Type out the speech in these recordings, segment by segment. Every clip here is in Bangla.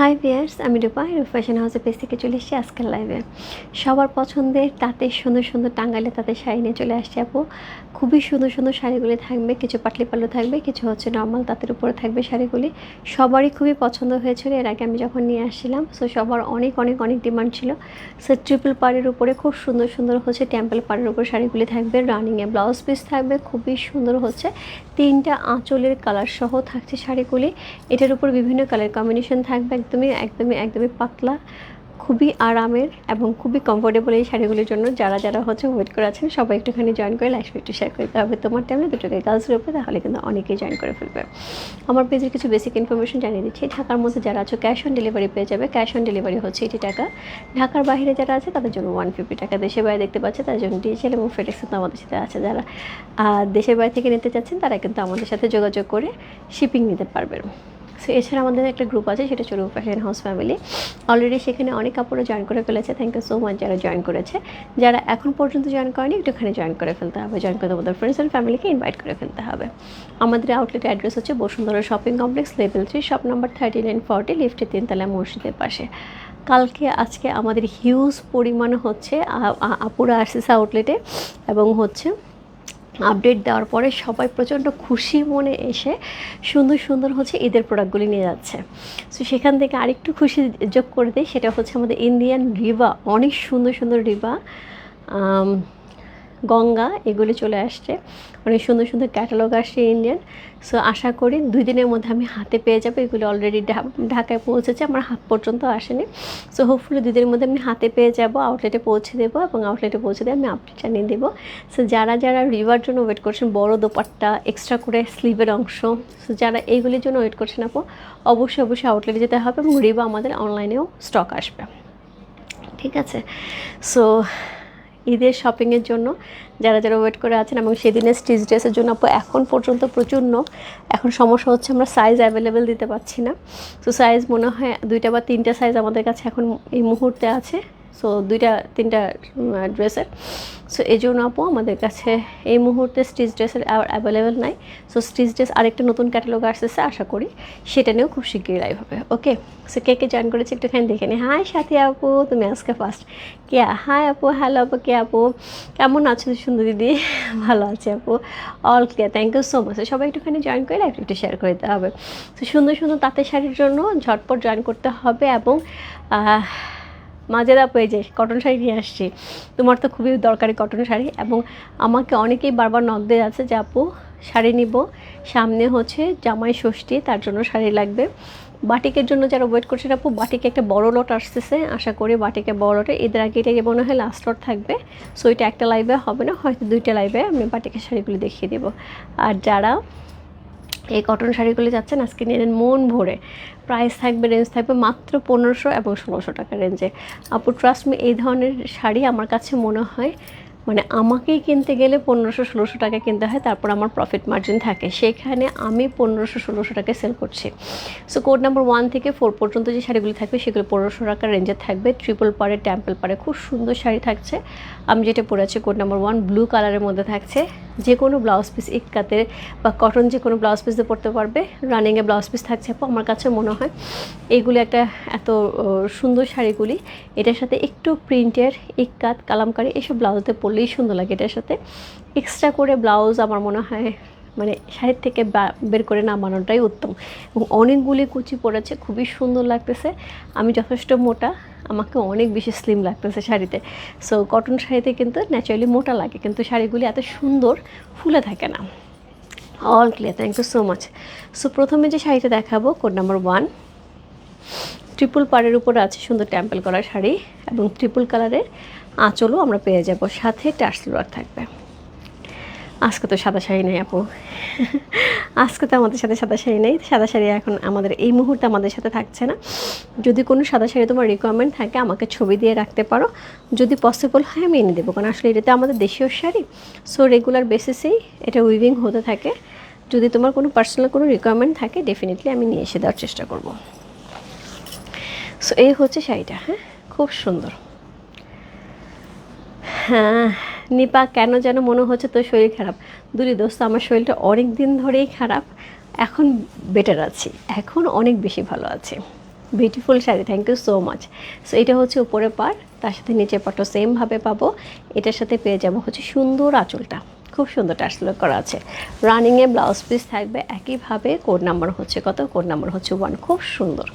হাই বিয়ার্স আমি রূপা ফ্যাশন হাউসের পেজ থেকে চলে এসেছি আজকের লাইভে সবার পছন্দের তাতে সুন্দর সুন্দর টাঙ্গালে তাতে শাড়ি নিয়ে চলে আসছে আপু। খুবই সুন্দর সুন্দর শাড়িগুলি থাকবে, কিছু পাটলি পাল্লু থাকবে, কিছু হচ্ছে নর্মাল তাঁতের উপরে থাকবে শাড়িগুলি। সবারই খুবই পছন্দ হয়েছিল, এর আগে আমি যখন নিয়ে আসছিলাম সো সবার অনেক অনেক অনেক ডিমান্ড ছিল। সো ট্রিপল পাড়ের উপরে খুব সুন্দর সুন্দর হচ্ছে টেম্পল পাড়ের উপরে শাড়িগুলি থাকবে রানিংয়ে ব্লাউজ পিস থাকবে, খুবই সুন্দর হচ্ছে। তিনটা আঁচলের কালার সহ থাকছে শাড়িগুলি। এটার উপর বিভিন্ন কালার কম্বিনেশন থাকবে একদমই একদমই একদমই পাতলা, খুবই আরামের এবং খুবই কমফোর্টেবল এই শাড়িগুলির জন্য যারা যারা হচ্ছে ওয়েট করে আছেন, সবাই একটুখানি জয়েন করে লাইফ একটু শেয়ার করতে হবে। তোমার টাইমে দুটোকে গার্লস গ্রুপে তাহলে কিন্তু অনেকেই জয়েন করে ফেলবে। আমার পেজের কিছু বেসিক ইনফরমেশন জানিয়ে দিচ্ছি। ঢাকার মধ্যে যারা আছো ক্যাশ অন ডেলিভারি পেয়ে যাবে। ক্যাশ অন ডেলিভারি হচ্ছে এইটি টাকা। ঢাকার বাইরে যারা আছে, তাদের জন্য ওয়ান ফিফটি টাকা। দেশের বাইরে দেখতে পাচ্ছে, তাদের জন্য ডিএচএল এবং ফেডেক্স কিন্তু আমাদের সাথে আছে। যারা দেশের বাইরে থেকে নিতে চাচ্ছেন, তারা কিন্তু আমাদের সাথে যোগাযোগ করে শিপিং নিতে পারবেন। সো এছাড়া আমাদের একটা গ্রুপ আছে, সেটা চলু ফ্যাশন হাউস ফ্যামিলি অলরেডি সেখানে অনেক কাপড়ও জয়েন করে ফেলেছে থ্যাংক ইউ সো মাচ যারা জয়েন করেছে। যারা এখন পর্যন্ত জয়েন করেনি একটুখানি জয়েন করে ফেলতে হবে জয়েন করে তোমাদের ফ্রেন্ডস অ্যান্ড ফ্যামিলিকে ইনভাইট করে ফেলতে হবে। আমাদের আউটলেট অ্যাড্রেস হচ্ছে Bashundhara shopping complex level three shop number thirty nine forty লিফটের তিনতলা মসজিদের পাশে। কালকে, আজকে আমাদের হিউজ পরিমাণে হচ্ছে আপুরা আসছে আউটলেটে এবং হচ্ছে আপডেট দেওয়ার পরে সবাই প্রচণ্ড খুশি মনে এসে সুন্দর সুন্দর হচ্ছে ঈদের প্রোডাক্টগুলি নিয়ে যাচ্ছে। সো সেখান থেকে আরেকটু খুশি যোগ করে দিই, সেটা হচ্ছে আমাদের ইন্ডিয়ান রিবা অনেক সুন্দর সুন্দর রিবা গঙ্গা, এগুলি চলে আসছে। অনেক সুন্দর সুন্দর ক্যাটালগ আসছে ইন্ডিয়ান সো আশা করি দুই দিনের মধ্যে আমি হাতে পেয়ে যাব। এগুলো অলরেডি ঢাকায় পৌঁছেছে, আমার হাত পর্যন্ত আসেনি। সো হোপফুলি দুই দিনের মধ্যে আমি হাতে পেয়ে যাব আউটলেটে পৌঁছে দেবো এবং আউটলেটে পৌঁছে দিয়ে আমি আপডেট জানিয়ে দেবো সো যারা যারা রিভার জন্য ওয়েট করছেন, বড় দোপাট্টা এক্সট্রা করে স্লিভের অংশ সো যারা এইগুলির জন্য ওয়েট করছেন আপু, অবশ্যই অবশ্যই আউটলেটে যেতে হবে এবং রিভা আমাদের অনলাইনেও স্টক আসবে। ঠিক আছে? সো ঈদের শপিংয়ের জন্য যারা যারা ওয়েট করে আছেন এবং সেদিনের স্টিচ ড্রেসের জন্য, আপু, এখন পর্যন্ত প্রচুর এখন সমস্যা হচ্ছে আমরা সাইজ অ্যাভেলেবেল দিতে পারছি না। তো সাইজ মনে হয় দুইটা বা তিনটা সাইজ আমাদের কাছে এখন এই মুহূর্তে আছে। সো দুইটা, তিনটা ড্রেসের সো এই জন্য আপু আমাদের কাছে এই মুহূর্তে স্টিচ ড্রেসের আর অ্যাভেলেবেল নাই। সো স্টিচ ড্রেস আরেকটা নতুন ক্যাটালগ আসতেছে, আশা করি সেটা নিয়েও খুব শীঘ্রই লাইভ হবে ওকে সো কে কে জয়েন করেছে একটুখানি দেখে নি। হাই সাথী আপু, তুমি আজকে ফার্স্ট কে হাই আপু হ্যালো আপু কে আপু? কেমন আছো সুন্দর দিদি? ভালো আছে আপু। All clear thank you so much সবাই একটুখানি জয়েন করে লাইভ একটু শেয়ার করে দিতে হবে। তো সুন্দর সুন্দর তাঁতের শাড়ির জন্য ঝটপট জয়েন করতে হবে এবং মাজেদা পেয়ে যে কটন শাড়ি নিয়ে আসছি। তোমার তো খুবই দরকারি কটন শাড়ি এবং আমাকে অনেকেই বারবার নক দিয়ে আছে যে, আপু, শাড়ি নিব। সামনে হচ্ছে জামাই ষষ্ঠী, তার জন্য শাড়ি লাগবে। বাটিকের জন্য যারা ওয়েট করছেন আপু, বাটিকে একটা বড় লট আসতেছে। আশা করি বাটিকে বড় লটে এদের আগে এটা মনে হয় লাস্ট লট থাকবে। সো এটা একটা লাইভে হবে না, হয়তো দুইটা লাইভে আমি বাটিকের শাড়িগুলো দেখিয়ে দেবো। আর যারা এই কটন শাড়িগুলো যাচ্ছেন আজকে নিয়ে নেন মন ভরে। প্রাইস থাকবে রেঞ্জ থাকবে মাত্র পনেরোশো এবং ষোলোশো টাকা রেঞ্জে আপু ট্রাস্ট মি এই ধরনের শাড়ি আমার কাছে মনে হয় মানে আমাকেই কিনতে গেলে পনেরোশো, ষোলোশো টাকা কিনতে হয়, তারপর আমার প্রফিট মার্জিন থাকে। সেখানে আমি পনেরোশো, ষোলোশো টাকা সেল করছি। সো কোড নাম্বার ওয়ান থেকে ফোর পর্যন্ত যে শাড়িগুলি থাকবে, সেগুলো পনেরোশো টাকার রেঞ্জে থাকবে। ট্রিপল পারে টেম্পল পারে খুব সুন্দর শাড়ি থাকছে। আমি যেটা পরে আছি কোড নাম্বার ওয়ান ব্লু কালারের মধ্যে থাকছে। যে কোনো ব্লাউজ পিস ইটকাতে বা কটন যে কোনো ব্লাউজ পিস দিয়ে পরতে পারবে রানিংয়ে ব্লাউজ পিস থাকছে আপু, আমার কাছে মনে হয়। এইগুলি একটা এত সুন্দর শাড়িগুলি, এটার সাথে একটু প্রিন্টের ইক্কাত কালামকারি, এসব ব্লাউজতে পরলেই সুন্দর লাগে এটার সাথে। এক্সট্রা করে ব্লাউজ আমার মনে হয় মানে শাড়ির থেকে বের করে নামানোটাই উত্তম। এবং অনেকগুলি কুচি পড়েছে খুবই সুন্দর লাগতেছে। আমি যথেষ্ট মোটা, আমাকে অনেক বেশি স্লিম লাগতেছে শাড়িতে। সো কটন শাড়িতে কিন্তু ন্যাচারালি মোটা লাগে, কিন্তু শাড়িগুলি এত সুন্দর ফুলে থাকে না। All clear thank you so much so প্রথমে যে শাড়িটা দেখাবো কোড নাম্বার ওয়ান ট্রিপল পাড়ের উপর আছে সুন্দর টেম্পল করা শাড়ি এবং ট্রিপল কালারের আঁচলও আমরা পেয়ে যাব। সাথে টার্সলোয়ার থাকবে। আজকে তো সাদা শাড়ি নেই আপু। আজকে তো আমাদের সাথে সাদা শাড়ি নেই। সাদা শাড়ি এখন আমাদের এই মুহূর্তে আমাদের সাথে থাকছে না। যদি কোনো সাদা শাড়ি তোমার রিকোয়ারমেন্ট থাকে, আমাকে ছবি দিয়ে রাখতে পারো। যদি পসিবল হয়, আমি এনে দেবো। কারণ আসলে এটা তো আমাদের দেশীয় শাড়ি। সো রেগুলার বেসিসেই এটা উইভিং হতে থাকে। যদি তোমার কোনো পার্সোনাল কোনো রিকোয়ারমেন্ট থাকে ডেফিনেটলি আমি নিয়ে এসে দেওয়ার চেষ্টা করব। সো এই হচ্ছে শাড়িটা হ্যাঁ? খুব সুন্দর। হ্যাঁ। নিপা, কেন যেন মনে হচ্ছে তোর শরীর খারাপ? দূরে দোস্ত, আমার শরীরটা অনেক দিন ধরেই খারাপ। এখন বেটার আছি। এখন অনেক বেশি ভালো আছি। Beautiful sari thank you so much so এটা হচ্ছে উপরে পার তার সাথে নিচের পাটও সেমভাবে পাবো। এটার সাথে পেয়ে যাব হচ্ছে সুন্দর আঁচলটা। খুব সুন্দর টার্সেল করা আছে। রানিংয়ে ব্লাউজ পিস থাকবে। একইভাবে কোড নাম্বার হচ্ছে কত? কোড নাম্বার হচ্ছে ওয়ান খুব সুন্দর।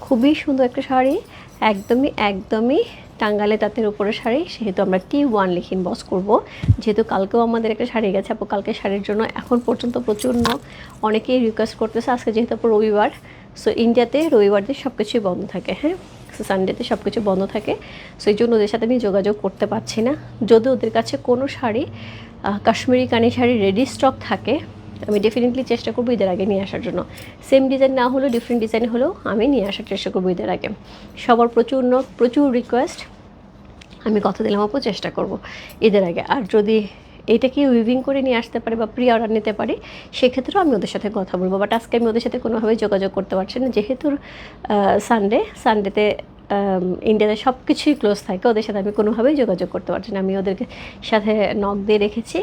খুবই সুন্দর একটা শাড়ি। একদমই একদমই টাঙ্গালে তাঁতের উপরে শাড়ি, সেহেতু আমরা টি ওয়ান লিখে ইনবক্স করব। যেহেতু কালকেও আমাদের একটা শাড়ি গেছে, আপু কালকে শাড়ির জন্য এখন পর্যন্ত প্রচণ্ড অনেকেই রিকোয়েস্ট করতেছে, আজকে যেহেতু আপু রবিবার সো ইন্ডিয়াতে রবিবার দিন সব কিছুই বন্ধ থাকে হ্যাঁ? সো সানডেতে সব কিছু বন্ধ থাকে সো এই জন্য ওদের সাথে আমি যোগাযোগ করতে পারছি না। যদি ওদের কাছে কোনো শাড়ি কাশ্মীরি কানি শাড়ি রেডি স্টক থাকে আমি ডেফিনেটলি চেষ্টা করব ঈদের আগে নিয়ে আসার জন্য। সেম ডিজাইন না হলেও ডিফারেন্ট ডিজাইন হলেও আমি নিয়ে আসার চেষ্টা করব ঈদের আগে। সবার প্রচুর প্রচুর রিকোয়েস্ট আমি কথা দিলাম, আপু চেষ্টা করব ঈদের আগে। আর যদি এটাকে উইভিং করে নিয়ে আসতে পারে বা প্রি অর্ডার নিতে পারি, সেক্ষেত্রেও আমি ওদের সাথে কথা বলব। বাট আজকে আমি ওদের সাথে কোনোভাবেই যোগাযোগ করতে পারছি না। যেহেতু সানডে সানডেতে ইন্ডিয়াতে সব কিছুই ক্লোজ থাকে, ওদের সাথে আমি কোনোভাবেই যোগাযোগ করতে পারছি না। আমি ওদেরকে সাথে নক দিয়ে রেখেছি।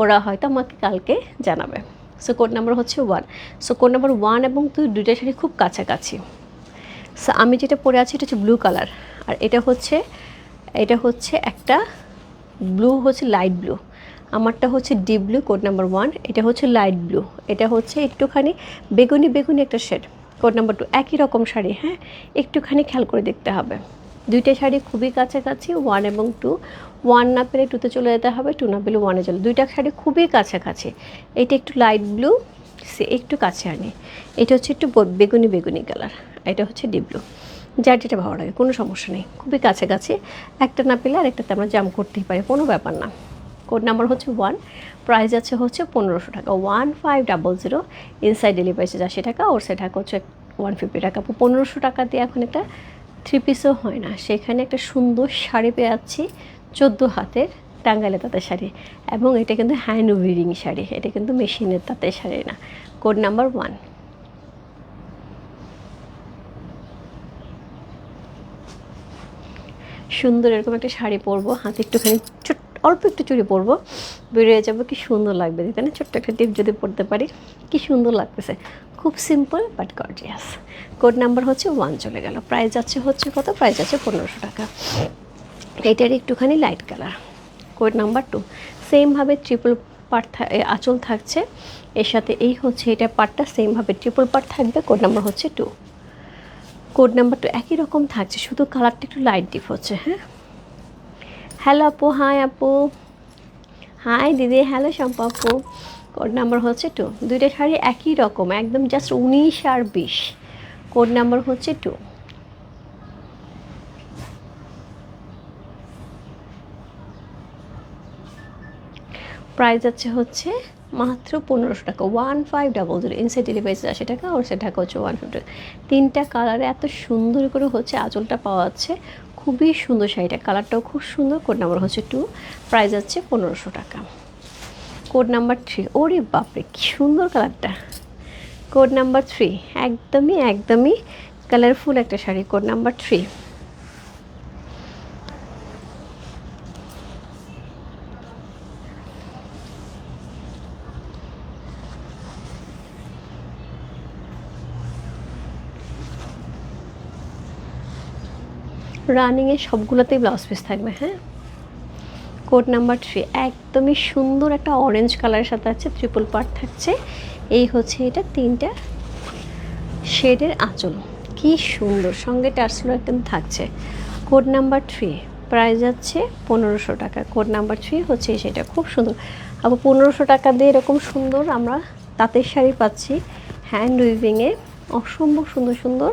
ওরা হয়তো আমাকে কালকে জানাবে। সো কোড নাম্বার হচ্ছে one so code number one এবং তুই দুইটা শাড়ি খুব কাছাকাছি। সো আমি যেটা পরে আছি এটা হচ্ছে ব্লু কালার আর এটা হচ্ছে এটা হচ্ছে একটা ব্লু হচ্ছে লাইট ব্লু আমারটা হচ্ছে deep blue code number one এটা হচ্ছে লাইট ব্লু এটা হচ্ছে একটুখানি বেগুনি বেগুনি একটা শেড কোড নাম্বার টু একই রকম শাড়ি হ্যাঁ? একটুখানি খেয়াল করে দেখতে হবে। দুইটা শাড়ি খুবই কাছাকাছি ওয়ান এবং টু ওয়ান না পেলে টুতে চলে যেতে হবে টু না পেলে ওয়ানে চলে। দুইটা শাড়ি খুবই কাছাকাছি। এটা একটু লাইট ব্লু সে একটু কাছে আনে। এটা হচ্ছে একটু বেগুনি বেগুনি কালার এটা হচ্ছে ডিপ ব্লু যার যেটা ভালো লাগে, কোনো সমস্যা নেই। খুবই কাছাকাছি। একটা না পেলে আরেকটাতে আমরা জাম করতেই পারি, কোনো ব্যাপার না। কোড নাম্বার হচ্ছে ওয়ান প্রাইস আছে হচ্ছে পনেরোশো টাকা। One five double zero inside delivery charge আশি টাকা ওর সে টাকা হচ্ছে ওয়ান ফিফটি টাকা। পনেরোশো টাকা দিয়ে এখন একটা থ্রি পিসও হয় না। সেখানে একটা সুন্দর শাড়ি পেয়ে যাচ্ছি চোদ্দ হাতের টাঙ্গাইলে তাঁতের শাড়ি এবং এটা কিন্তু হ্যান্ড উইভিং শাড়ি, এটা কিন্তু মেশিনের তাঁতের শাড়ি না। কোড নাম্বার ওয়ান সুন্দর এরকম একটা শাড়ি পরবো, হাতে একটুখানি ছোট অল্প একটু চুড়ি পরবো। বেরিয়ে যাব, কি সুন্দর লাগবে দেখতে। না ছোট্ট একটা টিপ যদি পড়তে পারি, কি সুন্দর লাগতেছে। খুব simple but gorgeous code number হচ্ছে ওয়ান চলে গেল। প্রাইস যাচ্ছে হচ্ছে কত? প্রাইস আছে পনেরোশো টাকা। এটার একটুখানি light colour code number two সেমভাবে ট্রিপল পার্ট আঁচল থাকছে। এর সাথে এই হচ্ছে এটা পার্টটা সেমভাবে ট্রিপল পার্ট থাকবে। কোড নাম্বার হচ্ছে টু কোড নাম্বার টু একই রকম থাকছে, শুধু কালারটা একটু লাইট ডিপ হচ্ছে হ্যাঁ? হ্যালো আপু হাই আপু হাই দিদি. হ্যালো শম্পা আপু কোড নাম্বার হচ্ছে টু দুইটা শাড়ি একই রকম, একদম জাস্ট উনিশ আর বিশ। কোড নাম্বার হচ্ছে টু প্রাইস আছে হচ্ছে মাত্র পনেরোশো টাকা। One five double zero inside delivery আশি টাকা ওর সেটা হচ্ছে ওয়ান ফিফটি তিনটা কালারে এত সুন্দর করে হচ্ছে আঁচলটা পাওয়া যাচ্ছে। খুবই সুন্দর শাড়িটা। কালারটাও খুব সুন্দর। কোড নাম্বার হচ্ছে টু। প্রাইস আছে পনেরোশো টাকা। Code number three. ওরে বাপরে, কি সুন্দর কালারটা। Code number three. একদমই একদমই কালারফুল একটা শাড়ি। Code number three. রানিংয়ে সবগুলোতেই ব্লাউজ পিস থাকবে হ্যাঁ? কোড নাম্বার থ্রি একদমই সুন্দর একটা অরেঞ্জ কালারের সাথে আছে ট্রিপল পার্ট থাকছে। এই হচ্ছে এটা তিনটা শেডের আঁচল। কি সুন্দর, সঙ্গে টার্সলো একদম থাকছে। কোড নাম্বার থ্রি প্রাইস যাচ্ছে পনেরোশো টাকা। কোড নাম্বার থ্রি হচ্ছে সেটা, খুব সুন্দর। আবার পনেরোশো টাকা দিয়ে এরকম সুন্দর আমরা তাঁতের শাড়ি পাচ্ছি হ্যান্ড উইভিংয়ে অসম্ভব সুন্দর সুন্দর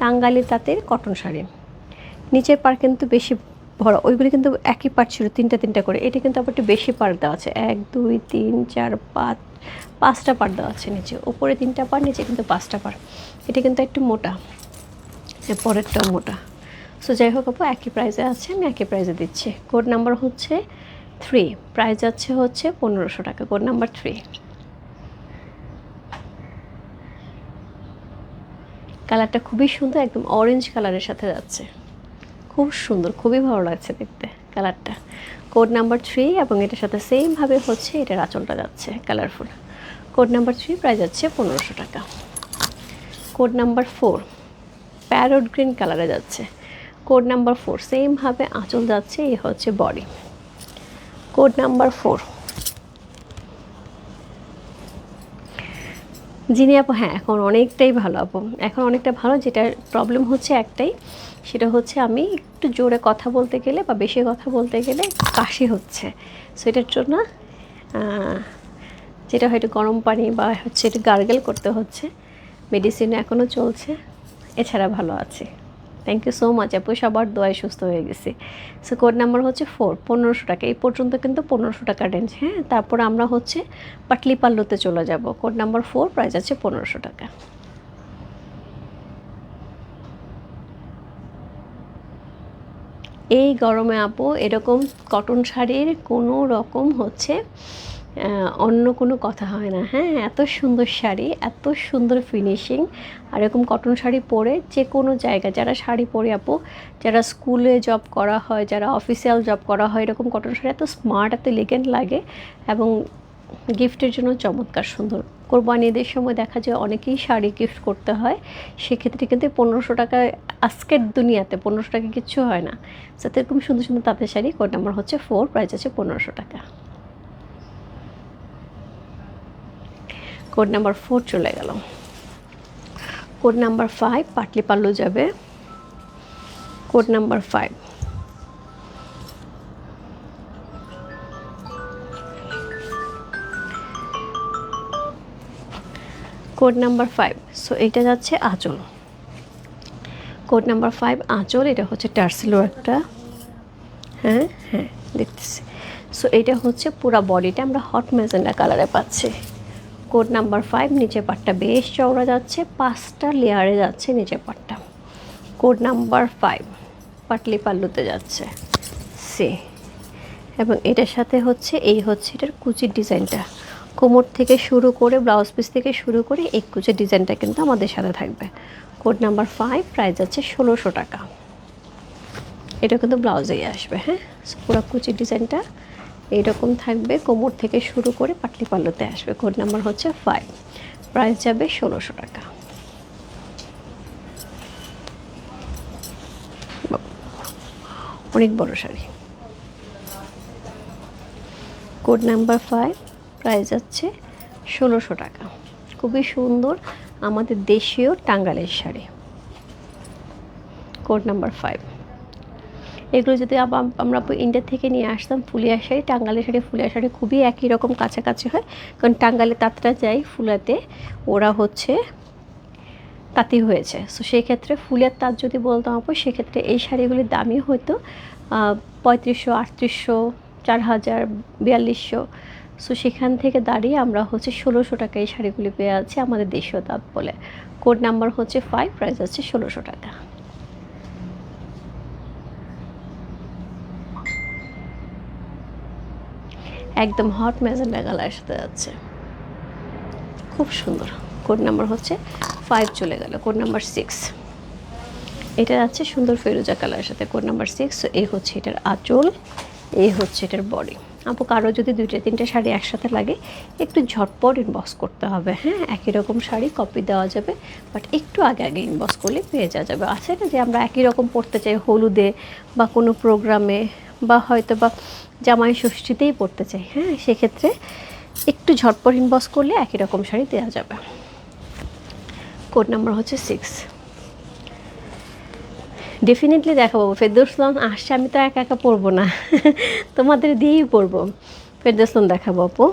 টাঙ্গালি তাঁতের কটন শাড়ি। নিচের পার কিন্তু বেশি ভরা, ওইগুলি কিন্তু একই পার্ট ছিল, তিনটা তিনটা করে। এটা কিন্তু আবার একটু বেশি পার্ট দেওয়া আছে। এক, দুই, তিন, চার, পাঁচ, পাঁচটা পার্ট দেওয়া আছে নিচে। ওপরে তিনটা পার নিচে কিন্তু পাঁচটা পার এটা কিন্তু একটু মোটা পরেরটাও মোটা। সো যাই হোক আপু, একই প্রাইজে আছে, আমি একই প্রাইজে দিচ্ছি। কোড নাম্বার হচ্ছে থ্রি প্রাইস যাচ্ছে হচ্ছে পনেরোশো টাকা কোড নাম্বার থ্রি কালারটা খুবই সুন্দর, একদম অরেঞ্জ কালারের সাথে যাচ্ছে। খুব সুন্দর, খুবই ভালো লাগছে দেখতে কালারটা। কোড নাম্বার থ্রি এবং এটার সাথে সেমভাবে হচ্ছে এটার আঁচলটা যাচ্ছে কালারফুল কোড নাম্বার থ্রি প্রায় যাচ্ছে পনেরোশো টাকা। Code number four parrot green কালারে যাচ্ছে। কোড নাম্বার ফোর সেমভাবে আঁচল যাচ্ছে এই হচ্ছে বডি কোড নাম্বার ফোর যিনি আপু হ্যাঁ এখন অনেকটাই ভালো আপু। এখন অনেকটা ভালো যেটা প্রবলেম হচ্ছে একটাই, সেটা হচ্ছে আমি একটু জোরে কথা বলতে গেলে বা বেশি কথা বলতে গেলে কাশি হচ্ছে। সো এটার জন্য যেটা হয়তো গরম পানি বা হচ্ছে একটু গার্গেল করতে হচ্ছে মেডিসিন এখনও চলছে, এছাড়া ভালো আছে। থ্যাংক ইউ সো মাচ আপু, সবার দোয়ায় সুস্থ হয়ে গেছি। সো কোড নাম্বার হচ্ছে ফোর পনেরোশো টাকা। এই পর্যন্ত কিন্তু পনেরোশো টাকা রেঞ্জ হ্যাঁ? তারপর আমরা হচ্ছে পাটলি পাল্লুতে চলে যাব। কোড নাম্বার ফোর প্রাইস আছে পনেরোশো টাকা। এই গরমে আপু, এরকম কটন শাড়ির কোনো রকম হচ্ছে অন্য কোনো কথা হয় না। হ্যাঁ এত সুন্দর শাড়ি, এত সুন্দর ফিনিশিং আর এরকম কটন শাড়ি পরে যে কোনো জায়গায় যারা শাড়ি পরে আপু, যারা স্কুলে জব করা হয়, যারা অফিসিয়াল জব করা হয়, এরকম কটন শাড়ি এত স্মার্ট এত এলিগেন্ট লাগে এবং গিফটের জন্য চমৎকার সুন্দর। কোরবানি ঈদের সময় দেখা যায় অনেকেই শাড়ি গিফট করতে হয়। সেক্ষেত্রে কিন্তু পনেরোশো টাকা আজকের দুনিয়াতে পনেরোশো টাকা কিচ্ছু হয় না। সাথে এরকম সুন্দর সুন্দর তাঁতের শাড়ি কোড নাম্বার হচ্ছে ফোর প্রাইস আছে পনেরোশো টাকা। কোড নাম্বার ফোর চলে গেল। Code number five Patli pallu যাবে। Code number five. Code number five. So এটা যাচ্ছে আঁচল। কোড নাম্বার ফাইভ আঁচল, এটা হচ্ছে টার্সেলো একটা। হ্যাঁ হ্যাঁ দেখতেছি। সো এটা হচ্ছে পুরা বডিটা, আমরা হট ম্যাজেন্ডা কালারে পাচ্ছি। কোড নাম্বার ফাইভ নিচের পাটটা বেশ চওড়া যাচ্ছে, পাঁচটা লেয়ারে যাচ্ছে নিচের পাটটা। কোড নাম্বার ফাইভ পাটলি পাল্লুতে যাচ্ছে। সে। এবং এটার সাথে হচ্ছে, এই হচ্ছে এটার কুচির ডিজাইনটা। কোমর থেকে শুরু করে, ব্লাউজ পিস থেকে শুরু করে, এই কুচির ডিজাইনটা কিন্তু আমাদের সাথে থাকবে। কোড নাম্বার ফাইভ প্রাইস আছে ষোলোশো টাকা। এটা কিন্তু ব্লাউজেই আসবে হ্যাঁ? পুরো কুচির ডিজাইনটা এইরকম থাকবে। কোমর থেকে শুরু করে পাটলি পাল্লুতে আসবে। কোড নাম্বার হচ্ছে ফাইভ প্রাইস যাবে ষোলোশো টাকা। অনেক বড় sari. Code number five price যাচ্ছে ষোলোশো টাকা। খুবই সুন্দর আমাদের দেশীয় টাঙ্গালের শাড়ি। কোড নাম্বার ফাইভ এগুলো যদি আমরা ইন্ডিয়া থেকে নিয়ে আসতাম ফুলিয়া শাড়ি টাঙ্গালের শাড়ি ফুলিয়া শাড়ি খুবই একই রকম কাছাকাছি হয়। কারণ টাঙ্গালে তাঁতরা যায় ফুলাতে, ওরা হচ্ছে তাঁতি হয়েছে। সো সেই ক্ষেত্রে ফুলের তাঁত যদি বলতাম আপু, সেক্ষেত্রে এই শাড়িগুলির দামই হয়তো পঁয়ত্রিশশো, আটত্রিশশো, চার হাজার, বিয়াল্লিশশো। সো সেখান থেকে দাঁড়িয়ে আমরা হচ্ছে ষোলোশো টাকা এই শাড়িগুলি পেয়ে আছি আমাদের দেশীয় তাঁত বলে। কোড নাম্বার হচ্ছে ফাইভ প্রাইস হচ্ছে ষোলোশো টাকা। একদম হট ম্যাজেন্ডা কালারের সাথে যাচ্ছে। খুব সুন্দর। কোড নাম্বার হচ্ছে ফাইভ চলে গেল কোড নাম্বার সিক্স এটা যাচ্ছে সুন্দর ফেরুজা কালারের সাথে কোড নাম্বার সিক্স এই হচ্ছে এটার আঁচল এই হচ্ছে এটার বডি আপু, কারও যদি দুইটা, তিনটে শাড়ি একসাথে লাগে, একটু ঝটপট ইনবক্স করতে হবে। হ্যাঁ একই রকম শাড়ি কপি দেওয়া যাবে বাট একটু আগে আগে ইনবক্স করলে পেয়ে যাওয়া যাবে। আছে না যে আমরা একই রকম পড়তে চাই হলুদে বা কোনো প্রোগ্রামে বা হয়তো বা জামাই ষষ্ঠীতেই পড়তে চাই হ্যাঁ? সেক্ষেত্রে একটু ঝটপট ইনবক্স করলে একই রকম শাড়ি দেওয়া যাবে। কোড নাম্বার হচ্ছে সিক্স ডেফিনেটলি দেখাবো। ফেরদৌসলাম আসছে আমি তো একা একা পড়ব না। তোমাদের দিয়েই পড়ব ফেরদৌসলাম দেখাবো আপু।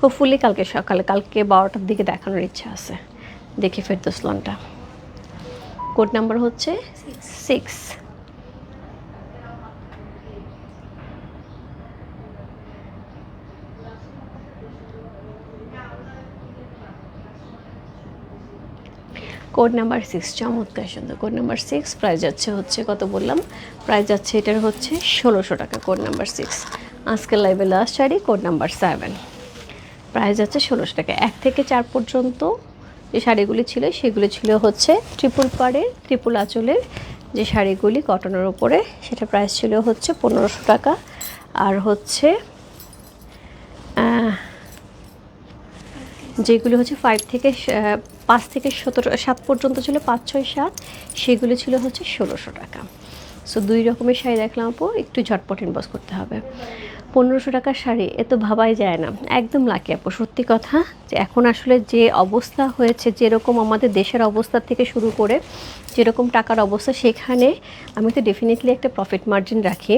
হোপফুলি কালকে সকালে কালকে বারোটার দিকে দেখানোর ইচ্ছা আছে। দেখি ফেরদৌসলামটা কোড নাম্বার হচ্ছে সিক্স কোড নাম্বার সিক্স চমৎকার সুন্দর কোড নাম্বার সিক্স প্রাইস যাচ্ছে হচ্ছে কত বললাম? প্রাইস যাচ্ছে এটার হচ্ছে ষোলোশো টাকা, কোড নাম্বার সিক্স আজকের লাইভে last sari, code number seven price যাচ্ছে ষোলোশো টাকা। এক থেকে চার পর্যন্ত যে শাড়িগুলি ছিল, সেগুলি ছিল হচ্ছে ট্রিপুল পাড়ের ট্রিপুল আঁচলের যে শাড়িগুলি কটনের ওপরে সেটা প্রাইস ছিল হচ্ছে পনেরোশো টাকা। আর হচ্ছে যেগুলো হচ্ছে ফাইভ থেকে পাঁচ থেকে সতেরো, সাত পর্যন্ত ছিল পাঁচ, ছয়, সাত। সেগুলো ছিল হচ্ছে ষোলোশো টাকা। সো দুই রকমের শাড়ি দেখলাম আপু, একটু ঝটপট ইনবক্স করতে হবে। পনেরোশো টাকার শাড়ি, এ তো ভাবাই যায় না। একদম লাকি আপু, সত্যি কথা যে এখন আসলে যে অবস্থা হয়েছে, যেরকম আমাদের দেশের অবস্থা থেকে শুরু করে, যেরকম টাকার অবস্থা, সেখানে আমি তো ডেফিনেটলি একটা প্রফিট মার্জিন রাখি।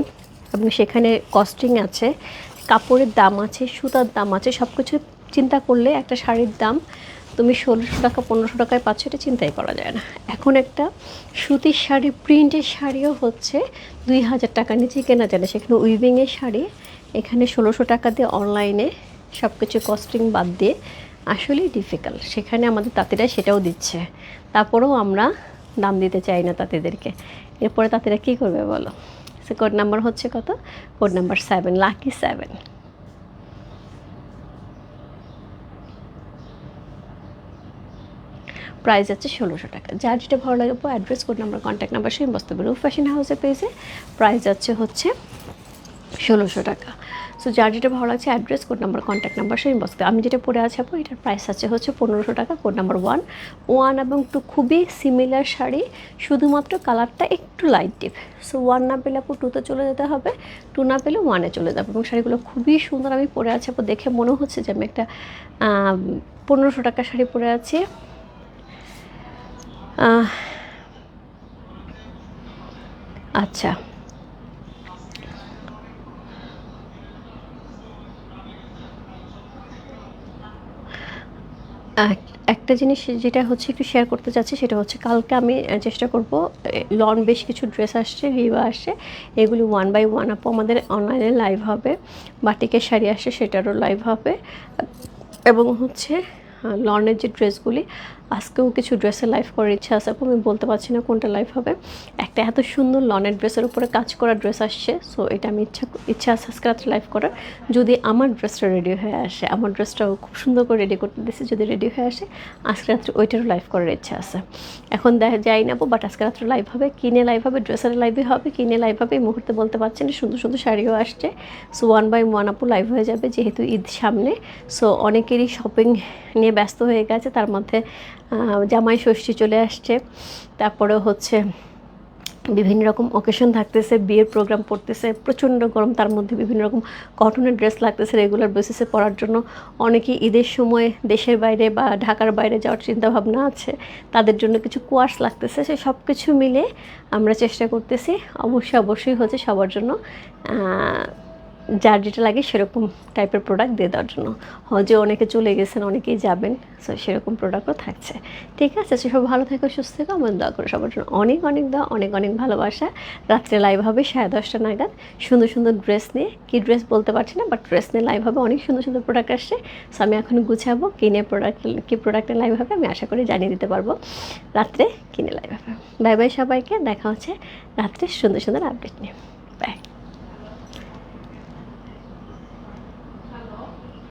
এবং সেখানে কস্টিং আছে, কাপড়ের দাম আছে, সুতার দাম আছে সব কিছু চিন্তা করলে একটা শাড়ির দাম তুমি ষোলোশো টাকা, পনেরোশো টাকায় পাচ্ছ, এটা চিন্তাই করা যায় না। এখন একটা সুতির শাড়ি, প্রিন্টের শাড়িও হচ্ছে দুই হাজার টাকা নিচে কেনা যায় না। সেখানে উইভিংয়ের শাড়ি, এখানে ষোলোশো টাকা দিয়ে অনলাইনে সব কিছু কস্টিং বাদ দিয়ে আসলেই ডিফিকাল্ট সেখানে আমাদের তাঁতিরা সেটাও দিচ্ছে। তারপরেও আমরা দাম দিতে চাই না তাঁতিদেরকে। এরপরে তাঁতিরা কী করবে বলো? কোড নাম্বার হচ্ছে কত? Code number seven lucky seven price আছে ষোলোশো টাকা। যার যেটা ভালো লাগে address code number contact number সেই বসতে পারবে ফ্যাশন হাউসে পেয়েছে। প্রাইস আছে হচ্ছে ষোলোশো টাকা। সো যার যেটা ভালো লাগছে address code number contact number সেই বসতে আমি যেটা পরে আছে আপু, এটার প্রাইস আছে হচ্ছে পনেরোশো টাকা কোড নাম্বার ওয়ান ওয়ান এবং টু খুবই সিমিলার শাড়ি, শুধুমাত্র কালারটা একটু লাইট ডিপ সো ওয়ান না পেলে আপু টুতে চলে যেতে হবে টু না পেলে ওয়ানে চলে যাবে। এবং শাড়িগুলো খুবই সুন্দর, আমি পরে আছি আপু, দেখে মনে হচ্ছে যে আমি একটা পনেরোশো টাকা শাড়ি পরে আছি। আচ্ছা। একটা জিনিস যেটা হচ্ছে একটু শেয়ার করতে চাচ্ছি, সেটা হচ্ছে কালকে আমি চেষ্টা করব লন বেশ কিছু ড্রেস আসছে রিভা আসছে, এগুলি ওয়ান বাই ওয়ান আপু, আমাদের অনলাইনে লাইভ হবে, বাটিকের শাড়ি আসছে, সেটারও লাইভ হবে। এবং হচ্ছে লনের যে ড্রেসগুলি আজকেও কিছু ড্রেসের লাইভ করার ইচ্ছা আছে আপু আমি বলতে পারছি না কোনটা লাইভ হবে। একটা এত সুন্দর লনের ড্রেসের উপরে কাজ করা ড্রেস আসছে সো এটা আমি ইচ্ছা ইচ্ছা আছে আজকে রাত্রে লাইভ করার। যদি আমার ড্রেসটা রেডি হয়ে আসে, আমার ড্রেসটাও খুব সুন্দর করে রেডি করতে দিয়েছি যদি রেডি হয়ে আসে, আজকে রাত্রে ওইটারও লাইভ করার ইচ্ছা আছে। এখন দেখা, যাই না বাট আজকে রাত্রে লাইভ হবে কিনে লাইভ হবে ড্রেসের লাইভই হবে কিনে লাইভ হবে, এই মুহূর্তে বলতে পারছি না, সুন্দর সুন্দর শাড়িও আসছে। সো ওয়ান বাই ওয়ান আপু লাইভ হয়ে যাবে, যেহেতু ঈদ সামনে সো অনেকেরই শপিং নিয়ে ব্যস্ত হয়ে গেছে, তার মধ্যে জামাই ষষ্ঠী চলে আসছে। তারপরে হচ্ছে বিভিন্ন রকম অকেশন থাকতেছে, বিয়ের প্রোগ্রাম পড়তেছে, প্রচণ্ড গরম, তার মধ্যে বিভিন্ন রকম কটনের ড্রেস লাগতেছে রেগুলার বেসিসে পরার জন্য। অনেকেই ঈদের সময় দেশের বাইরে বা ঢাকার বাইরে যাওয়ার চিন্তা ভাবনা আছে, তাদের জন্য কিছু কোয়ার্স লাগতেছে। সে সব কিছু মিলে আমরা চেষ্টা করতেছি, অবশ্যই অবশ্যই হচ্ছে সবার জন্য। যার যেটা লাগে সেরকম টাইপের প্রোডাক্ট দিয়ে দেওয়ার জন্য। হজে অনেকে চলে গেছেন, অনেকেই যাবেন সো সেরকম প্রোডাক্টও থাকছে। ঠিক আছে সে সব ভালো থেকো, সুস্থ থেকো, আমার দোয়া করো সবার জন্য অনেক অনেক দোয়া, অনেক অনেক ভালোবাসা। রাত্রে লাইভ হবে সাড়ে দশটা নাগাদ। সুন্দর সুন্দর ড্রেস নিয়ে, কী ড্রেস বলতে পারছি না বাট ড্রেস নিয়ে লাইভ হবে, অনেক সুন্দর সুন্দর প্রোডাক্ট আসছে। সো আমি এখন গুছাবো কিনে প্রোডাক্ট কী প্রোডাক্টের লাইভ হবে আমি আশা করি জানিয়ে দিতে পারব। রাত্রে কিনে লাইভ হবে? বাই বাই সবাইকে, দেখা হচ্ছে রাত্রে সুন্দর সুন্দর আপডেট নিয়ে। বাই